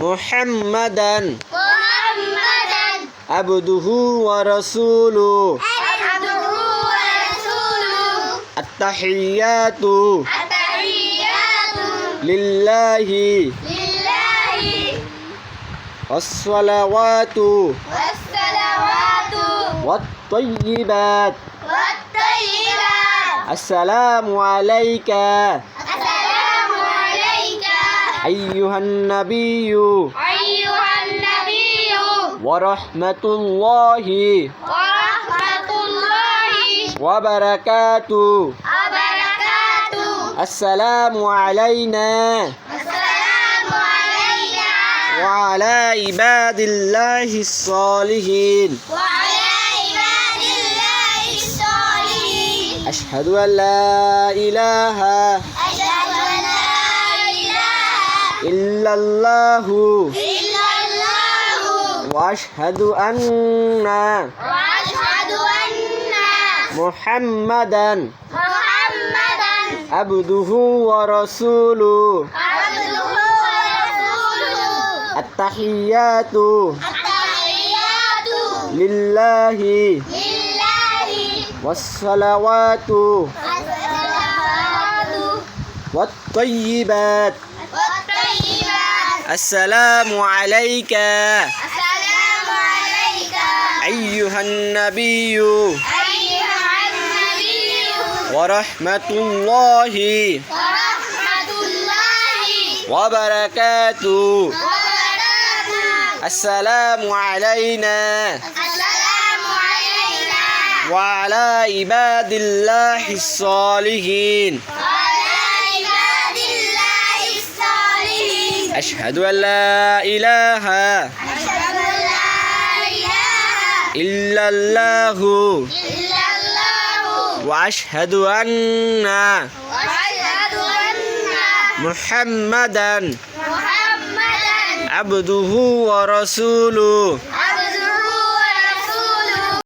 محمدا. محمدا. عبده ورسوله. عبده ورسوله. التحيات. التحيات. لله. لله. والصلوات. والصلوات. والطيبات. والطيبات. السلام عليك. أيها النبي. أيها النبي. ورحمة الله ورحمة الله وبركاته. وبركاته. السلام علينا. السلام علينا. وعلى عباد الله الصالحين. وعلى عباد الله الصالحين. أشهد أن لا إله أشهد أن لا إله إلا الله. إلا الله. وأشهد أن وأشهد أن محمدا محمدا عبده ورسوله. عبده ورسوله. التحيات التحيات لله. لله. والصلوات الصلوات والطيبات. السلام عليك. السلام عليك. أيها النبي. أيها النبي. ورحمة الله. ورحمة الله. وبركاته. وبركاته. السلام علينا. السلام علينا. وعلى عباد الله الصالحين. وعلى عباد الله الصالحين أشهد أن لا إله أشهد أن لا إله إلا الله. إلا الله وأشهد أن وأشهد أن محمدا محمدا عبده ورسوله. عبده